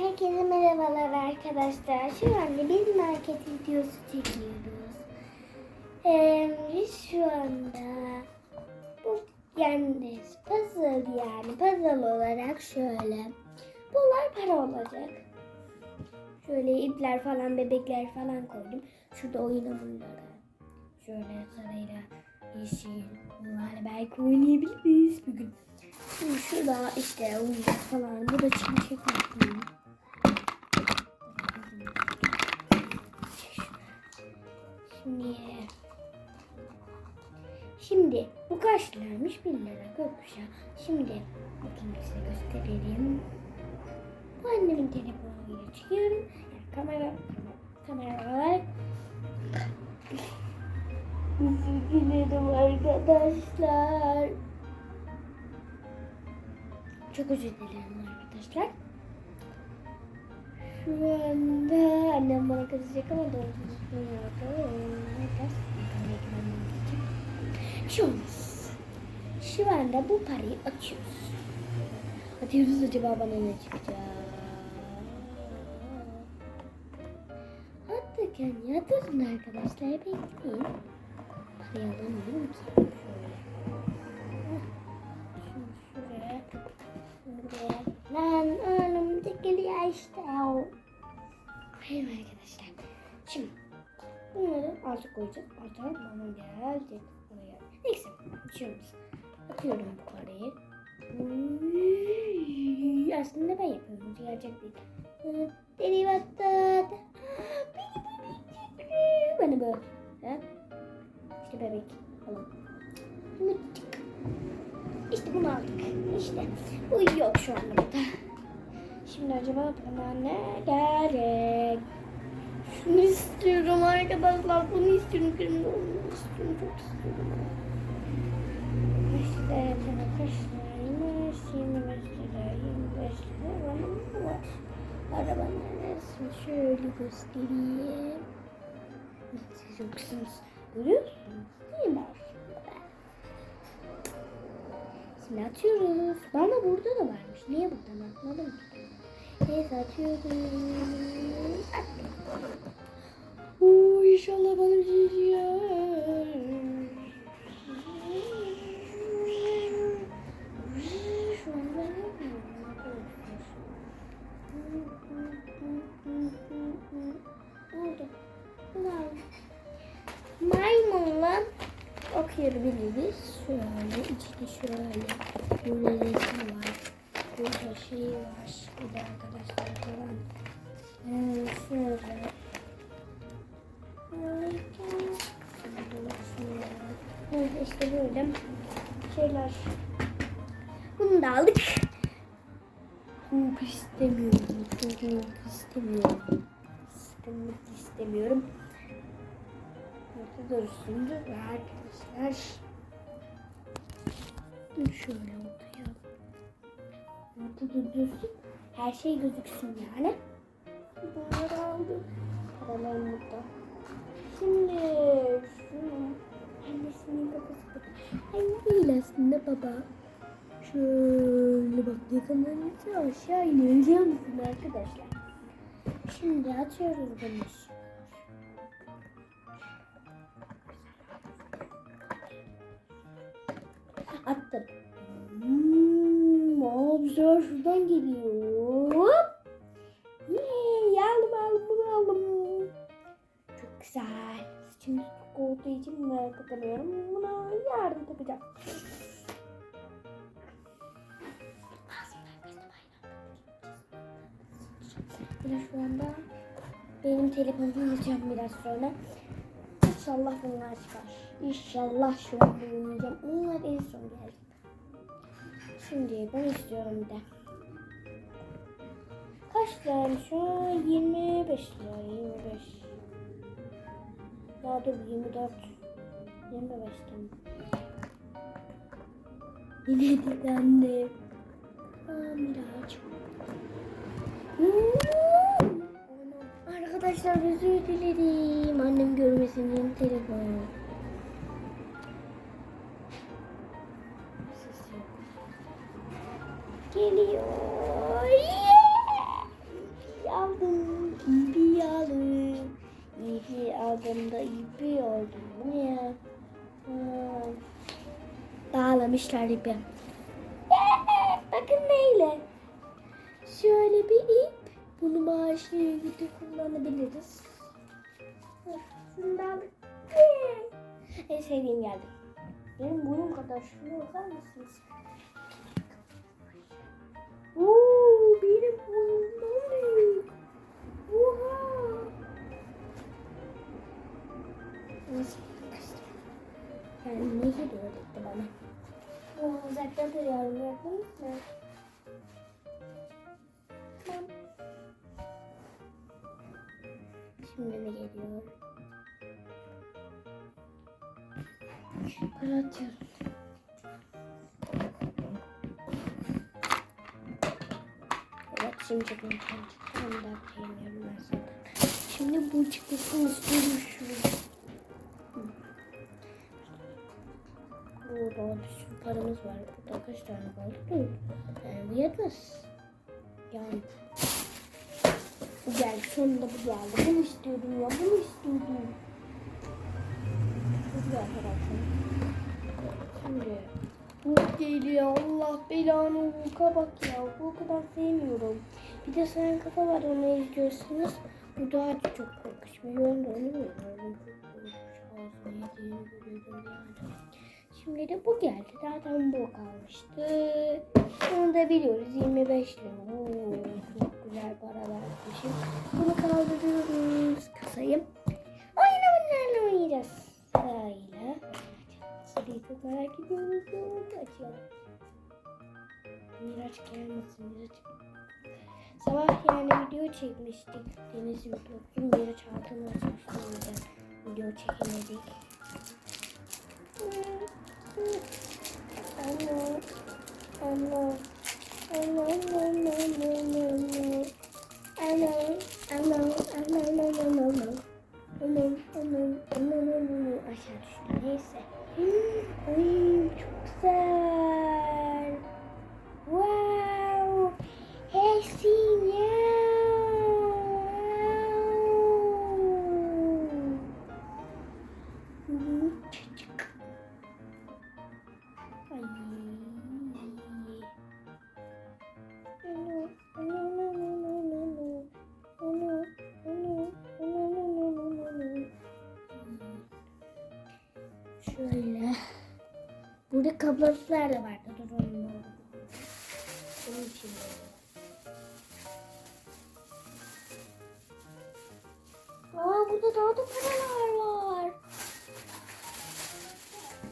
Herkese merhabalar arkadaşlar. Şu anda biz market videosu çekiyoruz. Ee, biz şu anda bu yani puzzle yani puzzle olarak şöyle. Bunlar para olacak. Şöyle ipler falan bebekler falan koydum. Şurada oyun hamurları. Şöyle sarıyla yeşil. Bunlarla belki oynayabiliriz bugün. Şimdi şurada işte oyuncak falan. Bu da çimşek yaptım. Şimdi Şimdi bu kaç liraymış? 1 lira gökkuşağı. Şimdi bakayım size göstereyim. Bu annemin telefonuyla çıkıyorum. Yani kamera kamera olarak Özür dilerim arkadaşlar. Çok özür dilerim arkadaşlar. Şu anda annem bana kızacak ama doğru. Şu. Şu anda bu parayı atıyoruz. Atıyoruz acaba bana ne çıkacak? Attıkken yatırın arkadaşlar bekleyin. Parayı alamıyorum ki. Şöyle. Şuraya. Buraya. Lan işte. Hayır arkadaşlar. Şimdi bunları alta koyacağız. Alta bana geldi. Buraya. Neyse. Açıyoruz. Atıyorum bu parayı. Aslında ben yapıyorum. Gerçek değil. Deli battı. Bana böyle. Ha? İşte bebek. Alın. Mıcık. İşte bunu aldık. İşte. Bu yok şu anda burada. Şimdi acaba bana ne gerek? Şunu istiyorum arkadaşlar. Bunu istiyorum. Kırmızı olmayı istiyorum. Çok istiyorum. İşte sana kaç liraymış? 25 lira. 25 lira. Bana ne var? Arabanın resmi şöyle göstereyim. Siz yoksunuz. Görüyorsunuz değil mi? Şimdi atıyoruz. Bana burada da varmış. Niye buradan atmadım ki? Atıyoruz. Attım. Oo, inşallah bana bir şey çıkar. Şu an ben yapmıyorum arkadaşlar. Oldu. Bravo. Maymunla okuyabiliriz. Şöyle içinde şöyle burada resim var. Burada şey var. Bir de arkadaşlar falan. Ee, böyle şeyler. Bunu da aldık. Hukuk istemiyorum. Hukuk istemiyorum. İstemek istemiyorum. Ortada dursun ve arkadaşlar. Şöyle ortaya. Ortada dursun. Her şey gözüksün yani. Bunları aldım. Paralar burada. Şimdi şunu annesinin kafası bak. Ay değil aslında baba. Şöyle bak yakınlarınca aşağı iniyor. Biliyor musun arkadaşlar? Şimdi atıyoruz bunu. Attım. Sefer şuradan geliyor. Hop. Yee, aldım aldım bunu aldım. Çok güzel. Saçım çok olduğu için bunları takamıyorum. Buna yardım takacağım. Yine şu anda benim telefonumu alacağım biraz sonra. İnşallah bunlar çıkar. İnşallah şu an oynayacağım. Onlar en son gelecek. Şimdi ben istiyorum bir de. Kaç lira şu an? 25 lira. 25. Ya dur 24. 25 tamam. Yine. Aa Miraç. Hmm. Arkadaşlar özür dilerim. Annem görmesin benim telefonu. geliyor. Aldım ipi aldım. İpi aldım da ipi oldum. Ya. Hmm. Bağlamışlar ipi. Bakın neyle. Şöyle bir ip. Bunu maaşlı ilgili kullanabiliriz. Şundan en sevdiğim geldi. Benim boyum kadar şunu bakar mısınız? Oo, benim boyumdan büyük. Oha. Nasıl? Yani ne geliyor öğretti bana. Oo, uzakta duruyorum gördünüz mü? Tamam. Şimdi ne geliyor? Para atıyorum. Şimdi çekmem Onu da beğeniyorum ben zaten. Şimdi bu çıkmasını istiyorum şuraya. Burada bir sürü paramız var. Burada kaç tane kaldı? Dört. Yani bu yetmez. Yani. Bu geldi. Sonunda bu geldi. Bunu istiyordum ya. Bunu istiyordum. Bu güzel arkadaşlar. Şimdi bu geliyor. Allah belanı Hulk'a bak ya. Hulk'u ben sevmiyorum. Bir de sen kafa var onu izliyorsunuz. Bu daha çok korkunç. Bir yönde onu. Şimdi de bu geldi. Zaten bu kalmıştı. Bunu da biliyoruz. 25 lira. Oo, çok güzel paralar atmışım. Bunu kaldırıyoruz kadar gidiyoruz. Açıyorum. Miraç gelmesin Miraç. Sabah yani video çekmiştik. Deniz yoktu. Miraç altını açmıştı. O yüzden video çekemedik. Allah Allah Allah Allah Allah Allah Da vardı. Dur onu. Bunun için. Aa burada daha da paralar var.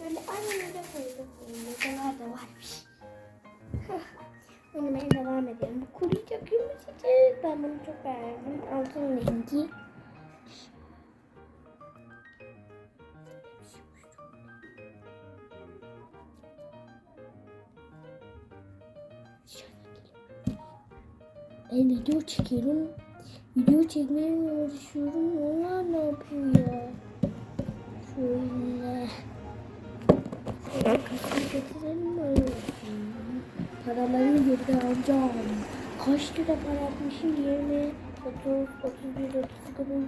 Böyle anneme koydum. Mesela da varmış. Oynamaya devam edelim. Bu kuruyacak yumuşacık. Ben bunu çok beğendim. Altın rengi. Ben video çekiyorum. Video çekmeye uğraşıyorum. Onlar ne yapıyor ya? Şöyle. Şöyle kasayı getirelim mi? Paralarını geri alacağım. Kaç lira para atmışım? 20, 30, 31, 32,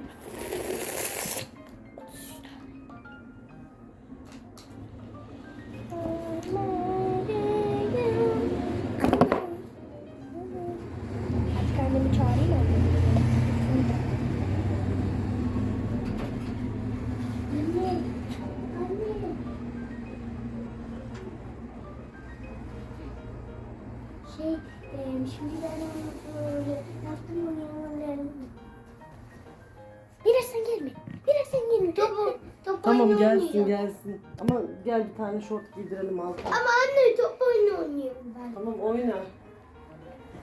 gelsin gelsin. Ama gel bir tane şort giydirelim altına. Ama anne top oyunu oynuyorum ben. Tamam oyna.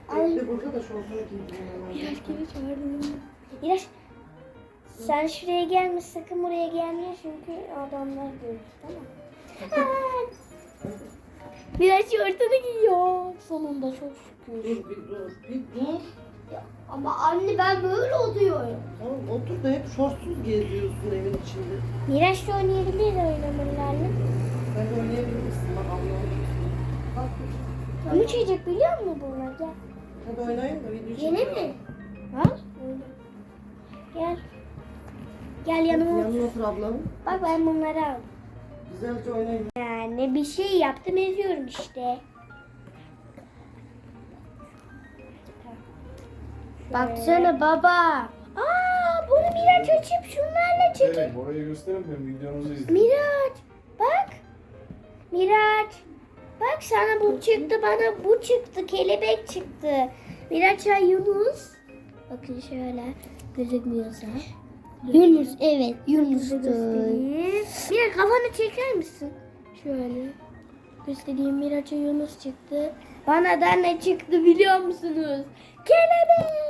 Ay. Bekle burada da şortunu giydirelim. Miraç geri çağırdım. Miraç sen şuraya gelme sakın buraya gelme çünkü adamlar görür tamam mı? Miraç şortunu giyiyor. Sonunda çok şükür. Dur bir dur. Bir dur. Ama anne ben böyle oluyorum. Tamam otur da hep şortsuz geziyorsun evin içinde. Miraç'la oynayabiliriz oynamalarla. De oynayabilirsin bak anlayabilirsin. Kalk. Kim uçacak biliyor musun bunlar? Gel. Hadi oynayın da video Yine çekelim. mi? Al. Gel. Gel yanıma otur. Yanına otur ablam. Bak ben bunları aldım. Güzelce oynayın. Yani bir şey yaptım eziyorum işte. Baksana baba. Aa bunu Miraç açıp şunlarla çekip. Evet, orayı gösterin ben videonuzu izleyin. Miraç bak. Miraç. Bak sana bu çıktı bana bu çıktı kelebek çıktı. Miraç ay Yunus. Bakın şöyle gözükmüyorsa. Yunus evet Yunus'tu. Miraç kafanı çeker misin? Şöyle. Göstereyim Miraç'a Yunus çıktı. Bana da ne çıktı biliyor musunuz? Kelebek.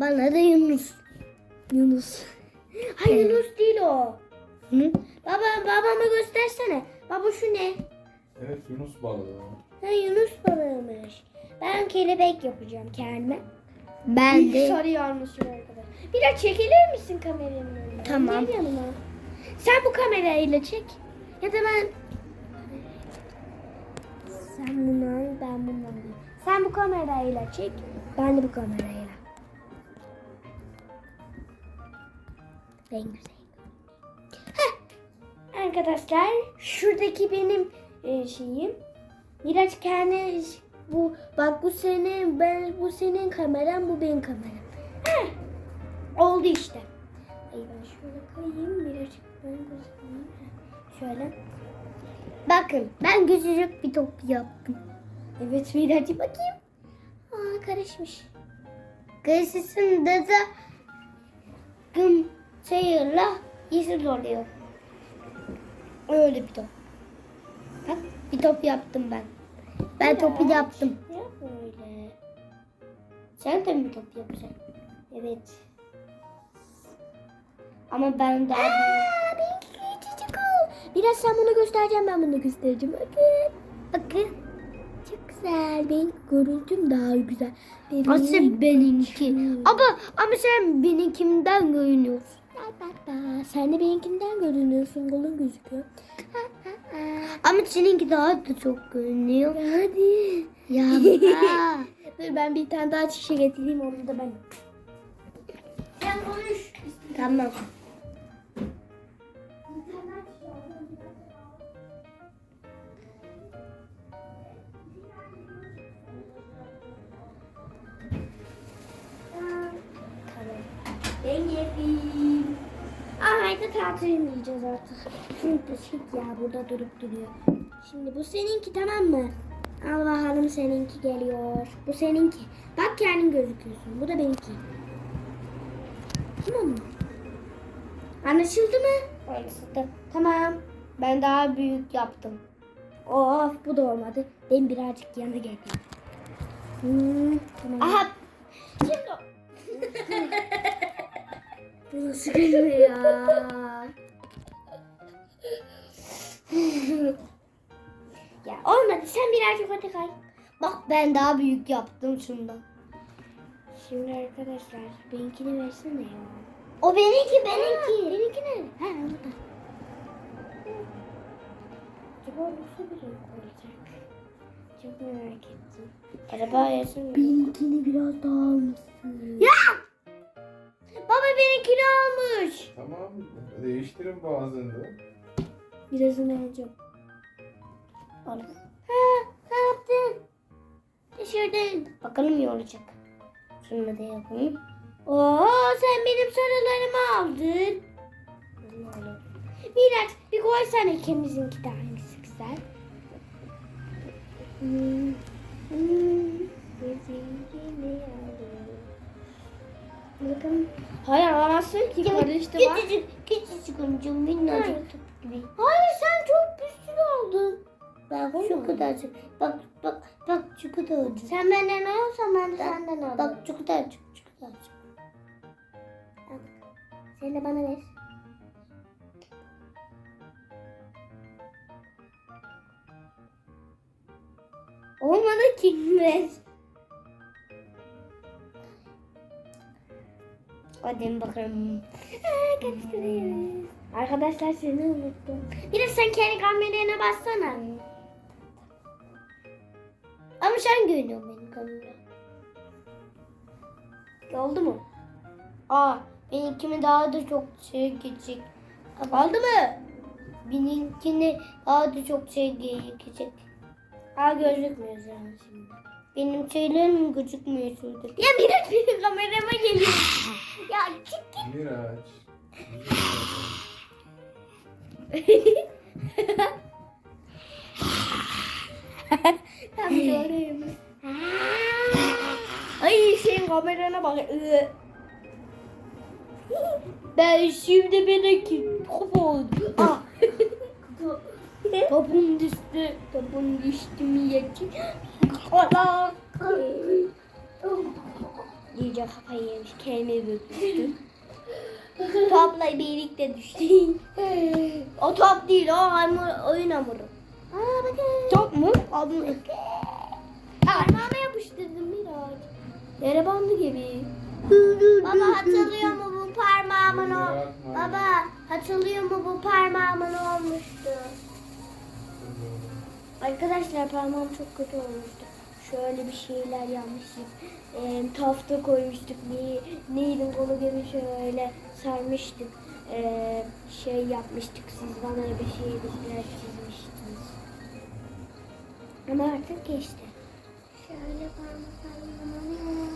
Bana da Yunus. Yunus. Hayır Yunus değil o. Hı? Baba babama göstersene. Baba şu ne? Evet, Yunus balığı. Ha Yunus balığıymış. Ben kelebek yapacağım kendime. Ben de. Sarı yarmışım arkadaş. Biraz çekilir misin kameranın önüne? Tamam. Gel yanıma. Sen bu kamerayla çek. Ya da ben... Sen bunu al, ben bunu alayım. Sen bu kamerayla çek. Ben de bu kamerayla. En güzel. Arkadaşlar şuradaki benim e, şeyim. Miraç kendi bu bak bu senin ben bu senin kameran bu benim kameram. Heh. Oldu işte. Ay ben şöyle kayayım birazcık ben gözükmeyeyim. Şöyle. Bakın ben küçücük bir top yaptım. Evet Miraç'ı bakayım. Aa karışmış. Karışısında da gım çayırla yeşil oluyor. Öyle bir top. Bak bir top yaptım ben. Ben topu yaptım. Yapma öyle. Sen de mi top yapacaksın? Evet. Ama ben daha Aa, benimki küçücük ol. Biraz sen bunu göstereceğim ben bunu göstereceğim. Bakın. Bakın. Çok güzel. Benim görüntüm daha güzel. Nasıl benimki? Ama ama sen benimkimden görünüyorsun. Bak bak bak. Sen de benimkinden görünüyorsun. Kolun gözüküyor. Ama seninki daha da çok görünüyor. Hadi. Ya Dur ben bir tane daha şişe getireyim onu da ben. Sen konuş. Tamam. Tamam. Aa, haydi tatil yiyeceğiz artık. Çünkü şık ya burada durup duruyor. Şimdi bu seninki tamam mı? Al bakalım seninki geliyor. Bu seninki. Bak kendin gözüküyorsun. Bu da benimki. Tamam mı? Anlaşıldı mı? Anlaşıldı. Tamam. Ben daha büyük yaptım. Of bu da olmadı. Ben birazcık yana geldim. Hmm, tamam. Aha. Şimdi Bu nasıl gülme ya? ya olmadı. Sen birazcık öte kay. Bak ben daha büyük yaptım şundan. Şimdi arkadaşlar benimkini versene ya. O benimki benimki. benimki nerede? Ha orada. Acaba nasıl bir renk olacak? Çok merak ettim. Araba yesin. Benimkini biraz daha almışsın. Ya! Benimkini almış. Tamam, değiştirin bazen de. Birazını alacağım. Al. Ha, ne yaptın? Düşürdün. Bakalım iyi olacak. Şunu da yapayım. Oo, sen benim sarılarımı aldın. Miraç bir koysana ikimizinki de hangisi güzel. Hmm. Hmm. Bakın. Hayır alamazsın ki karıştı var. Küçücük, küçücük önce minnacık top gibi. Hayır sen çok bir sürü aldın. Bak şu kadarcık. Bak bak bak şu kadarcık. Sen benden alırsan ben de senden alırım. Bak şu kadarcık şu kadarcık. Al. Sen de bana ver. Olmadı ki ver. Hadi bakalım. Aa, karıştırıyoruz. Arkadaşlar seni unuttum. Bir de sen kendi kamerana bassana. Ama sen görünüyorsun benim kameramda. Oldu mu? Aa Benimkini daha da çok şey geçecek. Aldı mı? Benimkini daha da çok şey geçecek. Aa gözükmüyor yani şimdi. Benim şeylerim gözükmüyor şurada. Ya Miraç benim kamerama geliyor. ya çık git. Miraç. Tam göreyim. Ay senin kamerana bak. Ben şimdi benimki top oldu. Ah. Düştü. Topum düştü mi yeti? Allah. İyice kafayı yemiş. Kendimi büktü. Topla birlikte düştü. o top değil o hamur, oyun hamuru. Aa bakın. Top mu? Aldım. Parmağıma yapıştırdım biraz. Yere bandı gibi. Baba hatırlıyor mu bu parmağımın o? Baba hatırlıyor mu bu parmağımın olmuştu? Arkadaşlar parmağım çok kötü olmuştu. Şöyle bir şeyler yapmıştık. Ee, tafta koymuştuk. Ne, neydi kolu gibi şöyle sarmıştık. Ee, şey yapmıştık. Siz bana bir şeyler çizmiştiniz. Ama artık geçti. Şöyle parmaklarımı şöyle.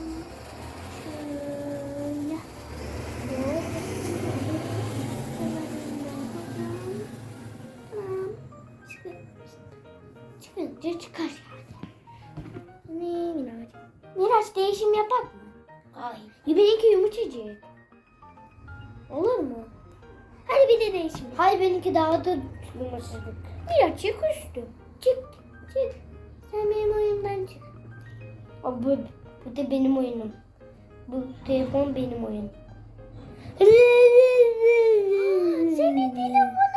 Çıkınca çıkar yani. Ne Miraç? Miraç değişim yapak mı? Hayır. Benimki yumuşacık. Olur mu? Hadi bir de değişim. Hayır benimki daha da yumuşacık. Miraç çık üstüm. Çık. Çık. Sen benim oyundan çık. Aa, bu, bu da benim oyunum. Bu telefon benim oyunum. Senin telefonun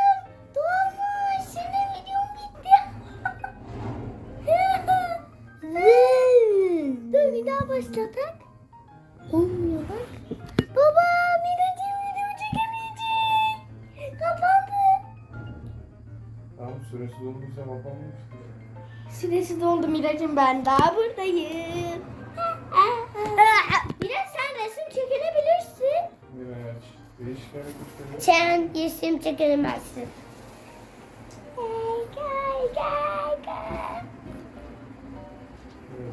Dur bir daha başlatak. Olmuyor bak. Baba Miracım video çekemeyecek. Kapandı. Tamam süresi dolmuşsa kapanmış. Süresi doldu Miracım ben daha buradayım. Miraç sen resim çekilebilirsin. Miraç. Değişik hareketleri. Sen resim çekilemezsin.